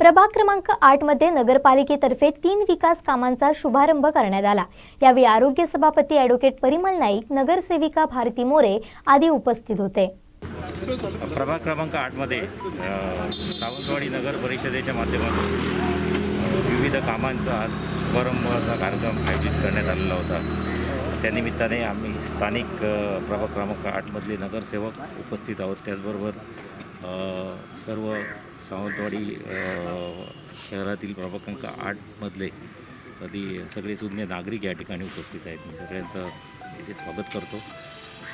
प्रभाग क्रमांक आठमध्ये नगरपालिकेतर्फे तीन विकास कामांचा शुभारंभ करण्यात आला. यावेळी आरोग्य सभापती ॲडव्होकेट परिमल नाईक नगरसेविका भारती मोरे आदी उपस्थित होते. प्रभाग क्रमांक आठमध्ये सावंतवाडी नगर परिषदेच्या माध्यमातून विविध कामांचा आज शुभारंभाचा कार्यक्रम आयोजित करण्यात आलेला होता. त्यानिमित्ताने आम्ही स्थानिक प्रभाग क्रमांक आठमधले नगरसेवक उपस्थित आहोत. त्याचबरोबर सर्व सावंतवाडी शहरातील प्रभाग क्रमांक आठमधले कधी सगळे सुज्ञ नागरिक या ठिकाणी उपस्थित आहेत. मी सगळ्यांचं इथे स्वागत करतो.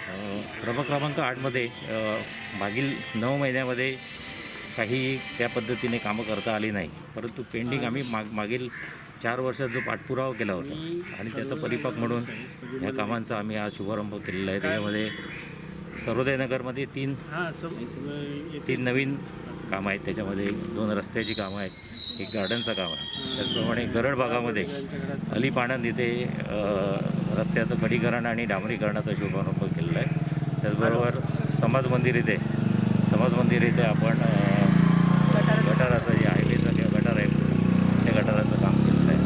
प्रभाग क्रमांक आठमध्ये मागील नऊ महिन्यामध्ये काही त्या पद्धतीने कामं करता आली नाही. परंतु पेंडिंग आम्ही माग मागील चार वर्षात जो पाठपुरावा केला होता आणि त्याचा परिपाक म्हणून या कामांचा आम्ही आज शुभारंभ केलेला आहे. त्याच्यामध्ये सर्वोदय नगरमध्ये तीन तीन नवीन कामं आहेत. त्याच्यामध्ये दोन रस्त्याची कामं आहेत. एक गार्डनचं काम आहे. त्याचप्रमाणे गरड भागामध्ये अलीपाणंद इथे रस्त्याचं खडीकरण आणि डांबरीकरणाचा शुभारंभ केलेला आहे. त्याचबरोबर समाज मंदिर इथे समाज मंदिर इथे आपण गटाराचं जे हायवेचं किंवा गटार आहे. त्या गटाराचं काम केलेलं आहे.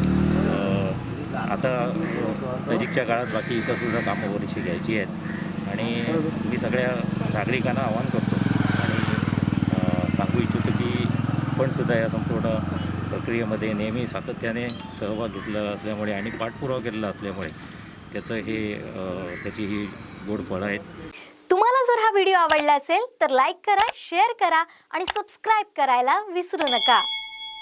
आता नजीकच्या काळात बाकी इतर सुद्धा कामं बरीचशी घ्यायची आहेत. आणि मी सगळ्या नागरिकांना आवाहन करतो आणि सांगू इच्छितो की आपण सुद्धा या संपूर्ण प्रक्रियेमध्ये नेहमी सातत्याने सहभाग घेतलेला असल्यामुळे आणि पाठपुरावा केलेला असल्यामुळे त्याचं हे त्याची ही गोड फळं आहेत. तुम्हाला जर हा व्हिडिओ आवडला असेल तर लाईक करा शेअर करा आणि सबस्क्राईब करायला विसरू नका.